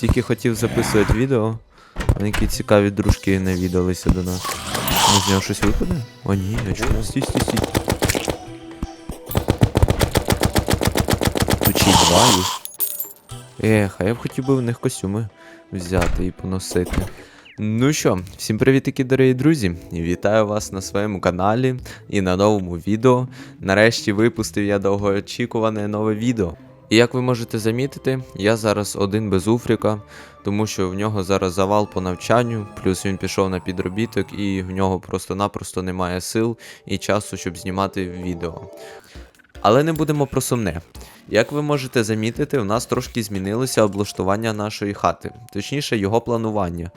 Тільки хотів записувати відео, а які цікаві дружки навідалися до нас. Ну, з нього щось випаде? О, ні, а чому? Стій, стій, стій. Тут ще й два їх. Ех, а я б хотів би в них костюми взяти і поносити. Ну що, всім привітики, дорогі друзі! Вітаю вас на своєму каналі і на новому відео. Нарешті випустив я довгоочікуване нове відео. І як ви можете замітити, я зараз один без Уфріка, тому що в нього зараз завал по навчанню, плюс він пішов на підробіток, і в нього просто-напросто немає сил і часу, щоб знімати відео. Але не будемо про сумне. Як ви можете замітити, у нас трошки змінилося облаштування нашої хати, точніше, його планування.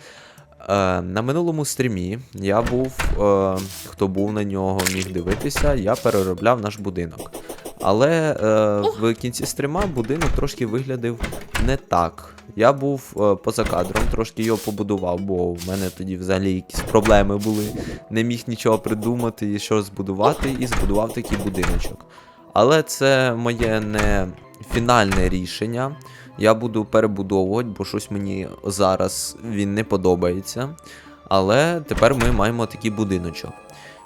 Е, на минулому стрімі я був, е, хто був на нього, міг дивитися, я переробляв наш будинок. Але е, в кінці стріма будинок трошки виглядав не так. Я був е, поза кадром, трошки його побудував, бо в мене тоді взагалі якісь проблеми були. Не міг нічого придумати і що збудувати, і збудував такий будиночок. Але це моє не фінальне рішення. Я буду перебудовувати, бо щось мені зараз він не подобається. Але тепер ми маємо такий будиночок.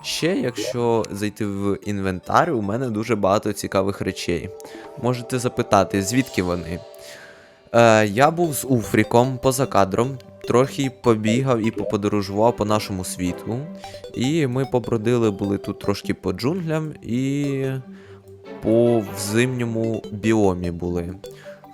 Ще, якщо зайти в інвентар, у мене дуже багато цікавих речей. Можете запитати, звідки вони? Е, я був з Уфріком поза кадром, трохи побігав і поподорожував по нашому світу. І ми побродили були тут трошки по джунглям і по зимньому біомі були.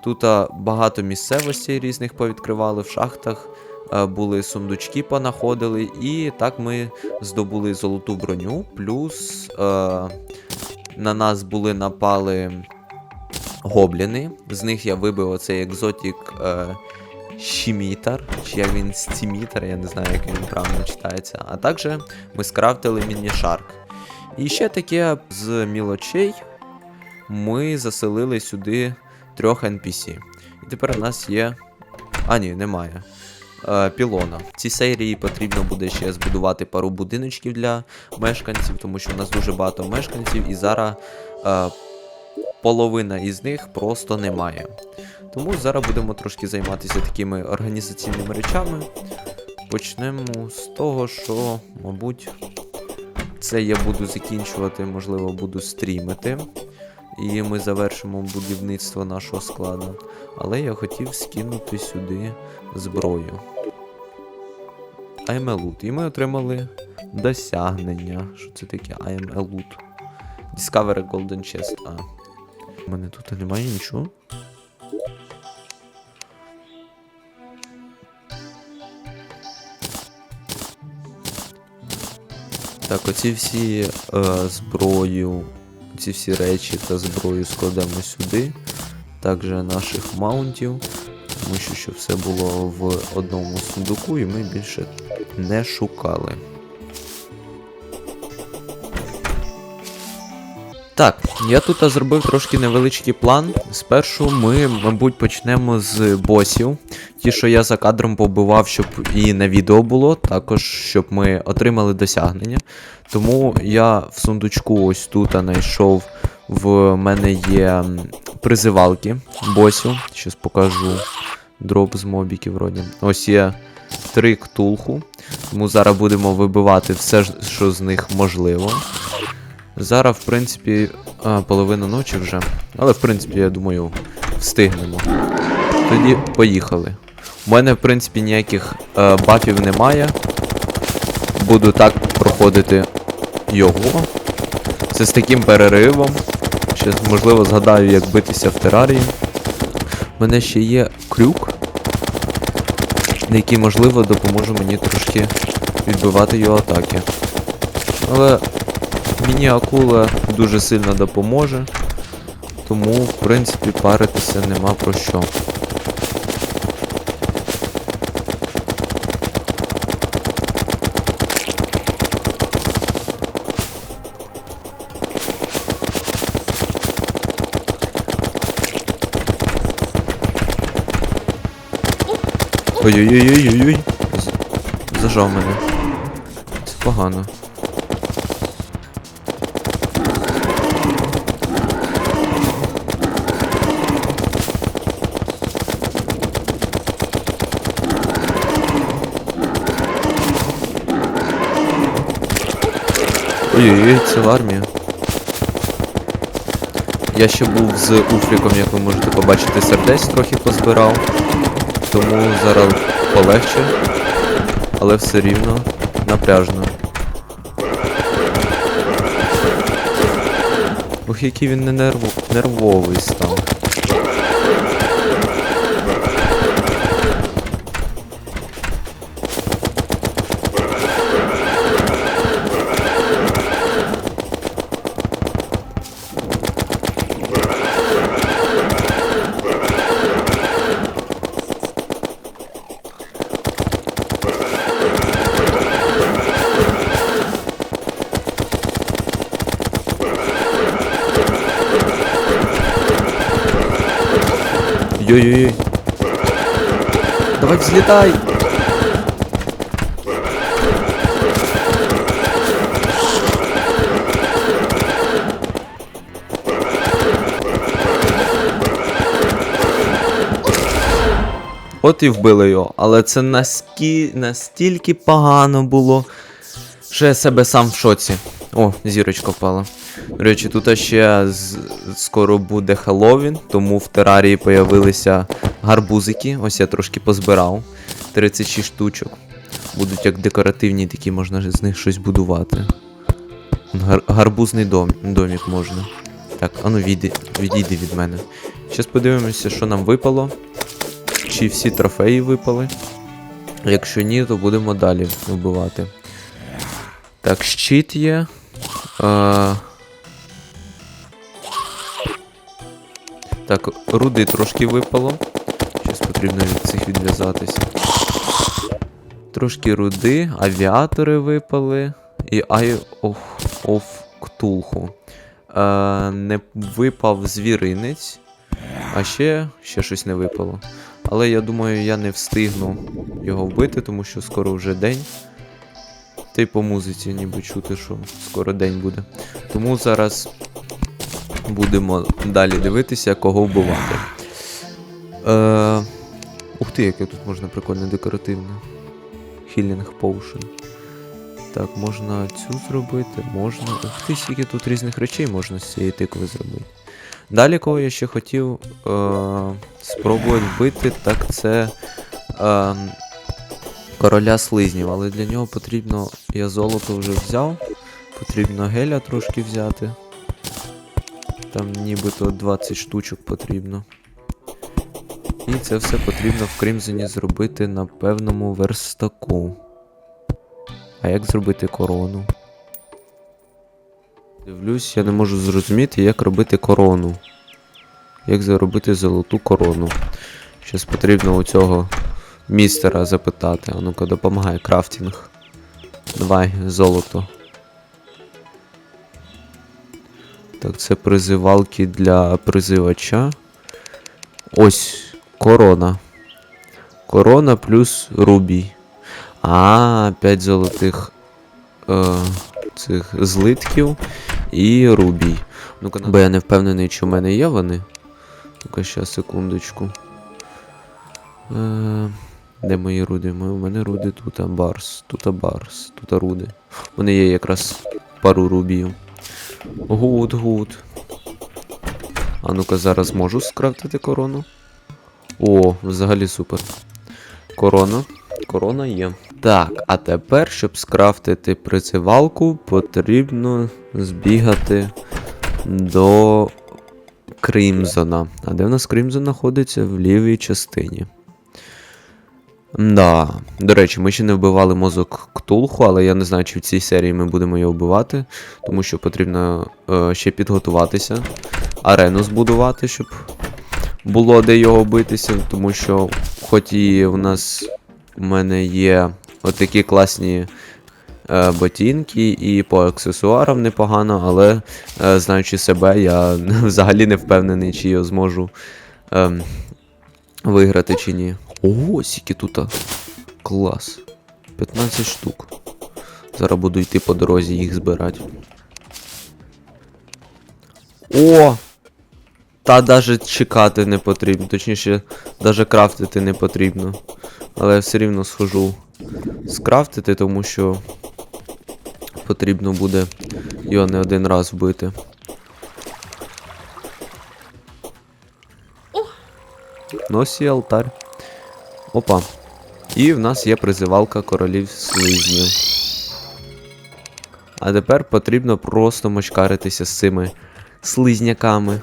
Тут багато місцевостей різних повідкривали в шахтах, були сундучки понаходили, і так ми здобули золоту броню, плюс а, на нас були напали гобліни. З них я вибив оцей екзотік е, Шімітар, чи як він Стімітар, я не знаю, як він правильно читається. А також ми скрафтили міні-шарк. І ще таке з мілочей ми заселили сюди трьох NPC. І тепер у нас є. А, ні, немає. Е, пілона. В цій серії потрібно буде ще збудувати пару будиночків для мешканців, тому що в нас дуже багато мешканців, і зараз е, половина із них просто немає. Тому зараз будемо трошки займатися такими організаційними речами. Почнемо з того, що, мабуть, це я буду закінчувати, можливо, буду стрімити. І ми завершимо будівництво нашого складу. Але я хотів скинути сюди зброю. I'm a loot. І ми отримали досягнення. Що це таке? I'm loot. Discover Golden Chest. А. У мене тут немає нічого. Так, оці всі е, зброю, ці всі речі та зброю складемо сюди. Також наших маунтів, тому що щоб все було в одному сундуку і ми більше не шукали. Так, я тут зробив трошки невеличкий план. Спершу ми, мабуть, почнемо з босів. Ті, що я за кадром побивав, щоб і на відео було, також щоб ми отримали досягнення. Тому я в сундучку ось тут знайшов. В мене є призивалки босів. Щас покажу. Дроп з мобіків вроді. Ось є три ктулху. Тому зараз будемо вибивати все, що з них можливо. Зараз, в принципі, а, половина ночі вже. Але, в принципі, я думаю, встигнемо. Тоді поїхали. У мене, в принципі, ніяких е, бафів немає. Буду так проходити його. Це з таким переривом. Ще, можливо, згадаю, як битися в терарії. У мене ще є крюк, який, можливо, допоможе мені трошки відбивати його атаки. Але мені акула дуже сильно допоможе. Тому, в принципі, паритися нема про що. Ой-ой-ой-ой-ой. Зажав мене. Це погано. Ой-ой-ой, ціла армія. Я ще був з Уфріком, як ви можете побачити, сердець трохи позбирав. Тому зараз полегше. Але все рівно напряжно. Ух, який він не нервовий став. Йой-йой-йой. Давай взлетай! От і вбили його, але це наскі... настільки погано було, що я себе сам в шоці. О, зірочка впала. До речі, тут ще з... скоро буде Хеллоуін, тому в терарії появилися гарбузики. Ось я трошки позбирав. 36 штучок. Будуть як декоративні, такі можна з них щось будувати. Гар... Гарбузний дом... домік можна. Так, ану відійди, відійди від мене. Зараз подивимося, що нам випало. Чи всі трофеї випали. Якщо ні, то будемо далі вбивати. Так, щит є. А... Так, руди трошки випало. Щось потрібно від цих відв'язатися. Трошки руди, авіатори випали. І Eye of, of Cthulhu. Е, не випав звіринець. А ще, ще щось не випало. Але я думаю, я не встигну його вбити, тому що скоро вже день. Та й по музиці ніби чути, що скоро день буде. Тому зараз будемо далі дивитися, кого вбивати. Е... Ух ти, яке тут можна прикольне декоративне. Healing Potion. Так, можна цю зробити, можна. Ух ти, скільки тут різних речей можна з цієї тикви зробити. Далі, кого я ще хотів е- спробувати вбити, так це е- короля слизнів, але для нього потрібно. Я золото вже взяв. Потрібно геля трошки взяти. Там нібито 20 штучок потрібно. І це все потрібно в Кримзоні зробити на певному верстаку. А як зробити корону? Дивлюсь, я не можу зрозуміти, як робити корону. Як заробити золоту корону. Щас потрібно у цього містера запитати. А ну-ка, допомагай крафтінг. Давай, золото. Так, це призивалки для призивача. Ось корона. Корона плюс рубій. А, 5 золотих е, цих злитків і рубій. Ну-ка, бо я не впевнений, чи в мене є вони. Ну-ка, ще секундочку. Е, де мої руди? У мене руди тут, барс, тут барс, тут руди. У мене є якраз пару рубіїв. Гуд, гуд. А ну-ка, зараз можу скрафтити корону. О, взагалі супер. Корона. Корона є. Так, а тепер, щоб скрафтити прицевалку, потрібно збігати до Крімзона. А де в нас Крімзон знаходиться? В лівій частині. Да. До речі, ми ще не вбивали мозок Ктулху, але я не знаю, чи в цій серії ми будемо його вбивати, тому що потрібно е, ще підготуватися, арену збудувати, щоб було де його битися, тому що, хоч і в нас у мене є отакі класні е, ботинки, і по аксесуарам непогано, але е, знаючи себе, я взагалі не впевнений, чи я зможу е, виграти чи ні. Ого, скільки тут. Клас. 15 штук. Зараз буду йти по дорозі їх збирати. О! Та навіть чекати не потрібно, точніше, навіть крафтити не потрібно. Але я все рівно схожу скрафтити, тому що потрібно буде його не один раз вбити. Ну, ось і алтар. Опа. І в нас є призивалка королів слизнів. А тепер потрібно просто мочкаритися з цими слизняками.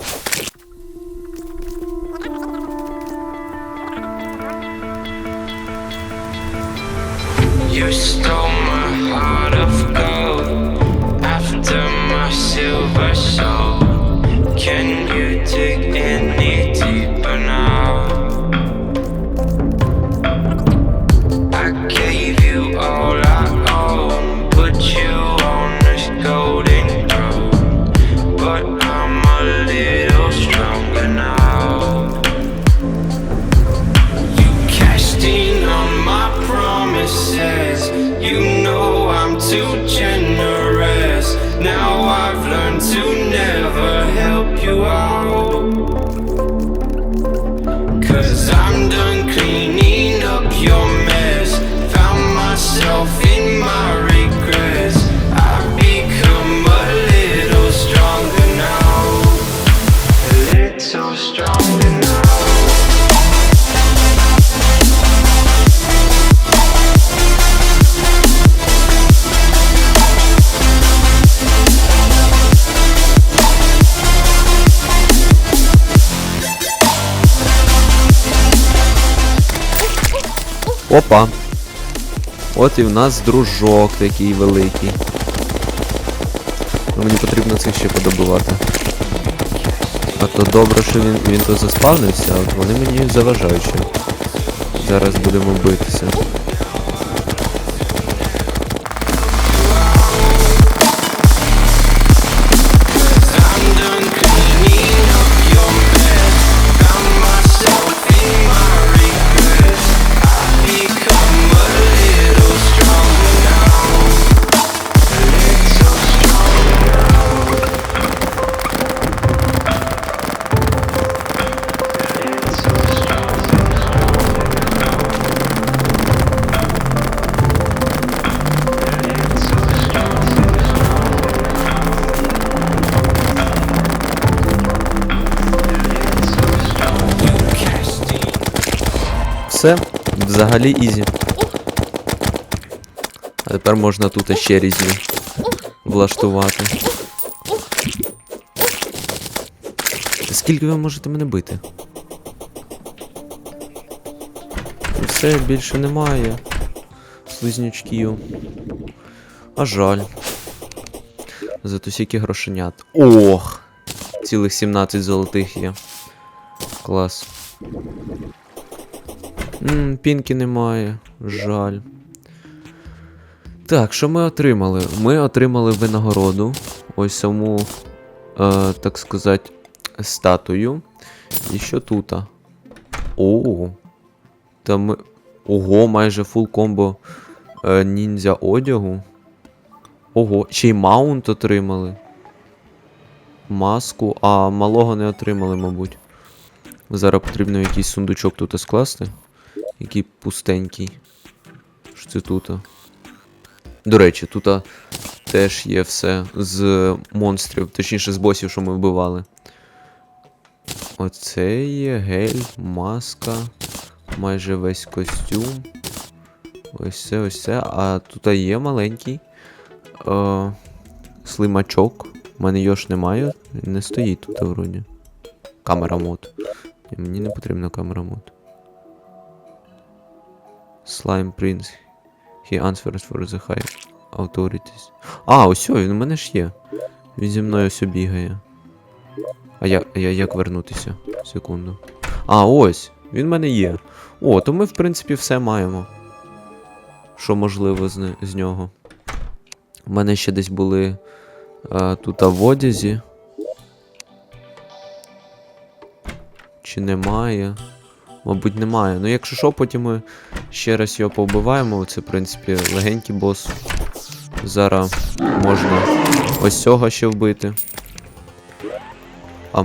Опа. От і в нас дружок такий великий. Мені потрібно цих ще подобувати. А то добре, що він, він то заспавнився, а от вони мені заважають ще. Зараз будемо битися. Все, взагалі ізі. А тепер можна тут ще різні влаштувати. Скільки ви можете мене бити? Все, більше немає. Слизнячків. А жаль. Зато стільки грошенят. Ох! Цілих 17 золотих є. Клас. Ммм, пінки немає. Жаль. Так, що ми отримали? Ми отримали винагороду. Ось саму, е, так сказати, статую. І що тут? О. Та ми. Ого, майже фул комбо е, ніндзя одягу. Ого, ще й маунт отримали. Маску, а малого не отримали, мабуть. Зараз потрібно якийсь сундучок тут скласти. Який пустенький. Що це тут? До речі, тут теж є все з монстрів, точніше з босів, що ми вбивали. Оце є гель, маска, майже весь костюм. Ось це, ось це. А тут є маленький е, слимачок. У мене його ж немає. Не стоїть тут вроді. Камера мод. Мені не потрібна камера мод. Slime Prince. He answers for the high authorities. А, ось він у мене ж є. Він зі мною ось бігає. А я, я як вернутися? Секунду. А, ось. Він в мене є. О, то ми, в принципі, все маємо. Що можливо з, з нього. У мене ще десь були а, тут а, в одязі. Чи немає? Мабуть, немає. Ну, якщо що, потім ми ще раз його повбиваємо. Це, в принципі, легенький бос. Зараз можна ось цього ще вбити. А а,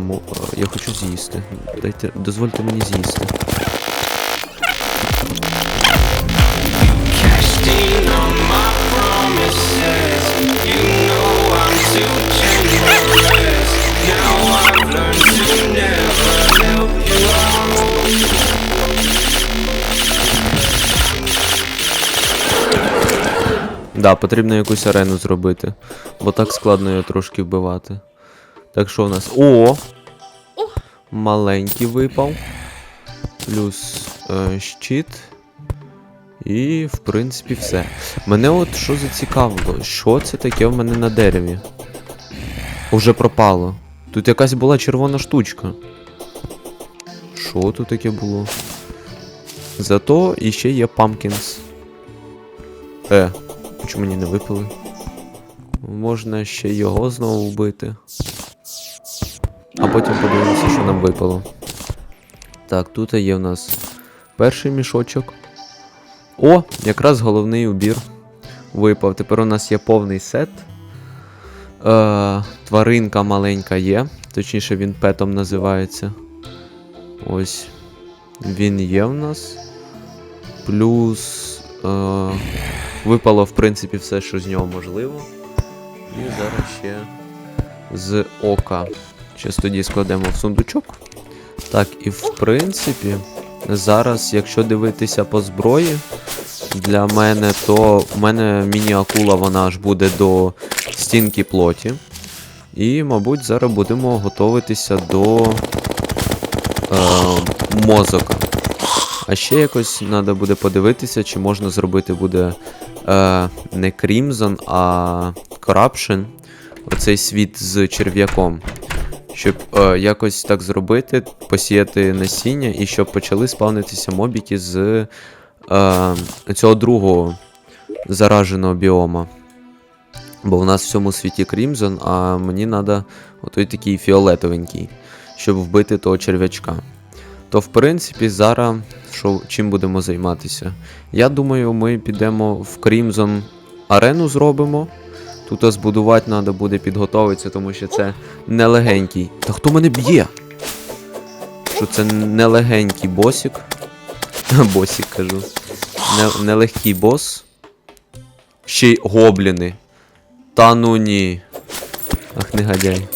я хочу з'їсти. Дайте. Дозвольте мені з'їсти. Да, потрібно якусь арену зробити. Бо так складно його трошки вбивати. Так що у нас. О! Маленький випав. Плюс е, щит. І, в принципі, все. Мене от що зацікавило, що це таке в мене на дереві? Уже пропало. Тут якась була червона штучка. Що тут таке було? Зато іще є Pumpkins. Е, чому мені не випили? Можна ще його знову вбити. А потім подивимося, що нам випало. Так, тут є в нас перший мішочок. О, якраз головний убір випав. Тепер у нас є повний сет. Е, тваринка маленька є. Точніше, він петом називається. Ось. Він є в нас. Плюс. Е, випало, в принципі, все, що з нього можливо. І зараз ще з ока. Щас тоді складемо в сундучок. Так, і в принципі, зараз, якщо дивитися по зброї, для мене, то в мене міні-акула, вона аж буде до стінки плоті. І, мабуть, зараз будемо готуватися до е, мозока. А ще якось треба буде подивитися, чи можна зробити буде е, не Crimson, а Corruption. Оцей світ з черв'яком. Щоб е, якось так зробити, посіяти насіння і щоб почали спавнитися мобіки з е, цього другого зараженого біома. Бо в нас в цьому світі Crimson, а мені треба отой такий фіолетовенький, щоб вбити того черв'ячка. То, в принципі, зараз що, чим будемо займатися? Я думаю, ми підемо в Crimson арену зробимо. Тут збудувати треба буде підготовитися, тому що це нелегенький. Та хто мене б'є? Що це нелегенький босик. Босик кажу. Не, нелегкий бос. Ще й гобліни. Та ну ні. Ах, негодяй.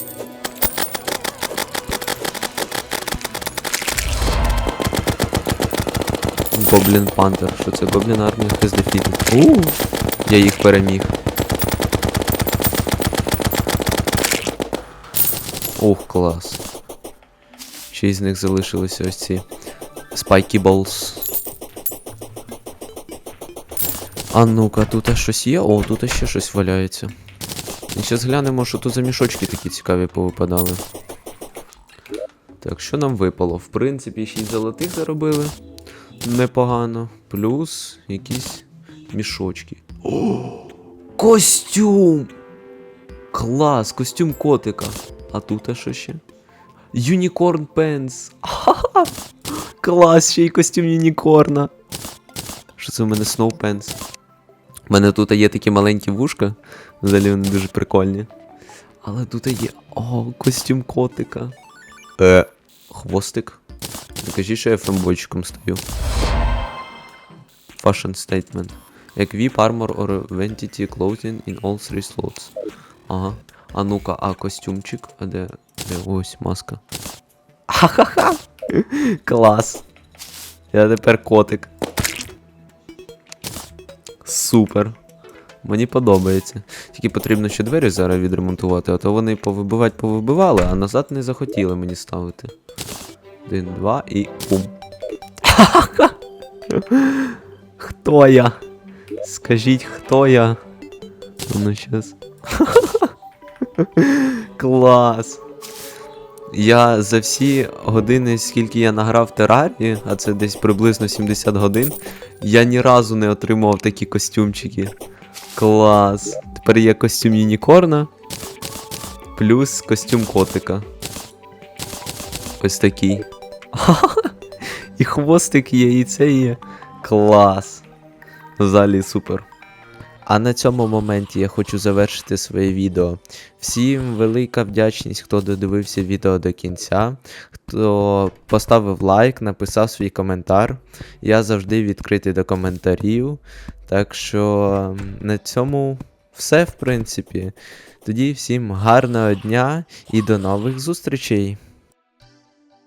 Гоблін Пантер. Що це? Гоблін армія хтось дефітить. У, я їх переміг. Ух, клас. Ще із них залишилися ось ці Spikey Balls. А ну-ка, тут щось є? О, тут ще щось валяється. І зараз глянемо, що тут за мішочки такі цікаві повипадали. Так, що нам випало? В принципі, 6 золотих заробили. Непогано. Плюс якісь мішочки. О! Костюм! Клас, костюм котика. А тут а що ще? Юнікорн Пенс. Клас, ще й костюм юнікорна. Що це у мене Snow Pants? У мене тут є такі маленькі вушка. Взагалі вони дуже прикольні. Але тут є. О, костюм котика. Е, хвостик. Кажіть, що я фембойчиком стою. Fashion statement. Equip armor or vanity clothing in all three slots. Ага. А ну-ка, а костюмчик? А де? Де? Ось, маска. Ха-ха-ха! Клас. Я тепер котик. Супер. Мені подобається. Тільки потрібно ще двері зараз відремонтувати, а то вони повибивати повибивали, а назад не захотіли мені ставити. Один, два і пум. Хто я? Скажіть, хто я? Ну щас. Клас. Я за всі години, скільки я награв Терарі, а це десь приблизно 70 годин, я ні разу не отримував такі костюмчики. Клас. Тепер є костюм Юнікорна. Плюс костюм котика. Ось такий. І хвостик є, і це є. Клас. Взагалі супер. А на цьому моменті я хочу завершити своє відео. Всім велика вдячність, хто додивився відео до кінця, хто поставив лайк, написав свій коментар. Я завжди відкритий до коментарів. Так що на цьому все, в принципі. Тоді всім гарного дня і до нових зустрічей!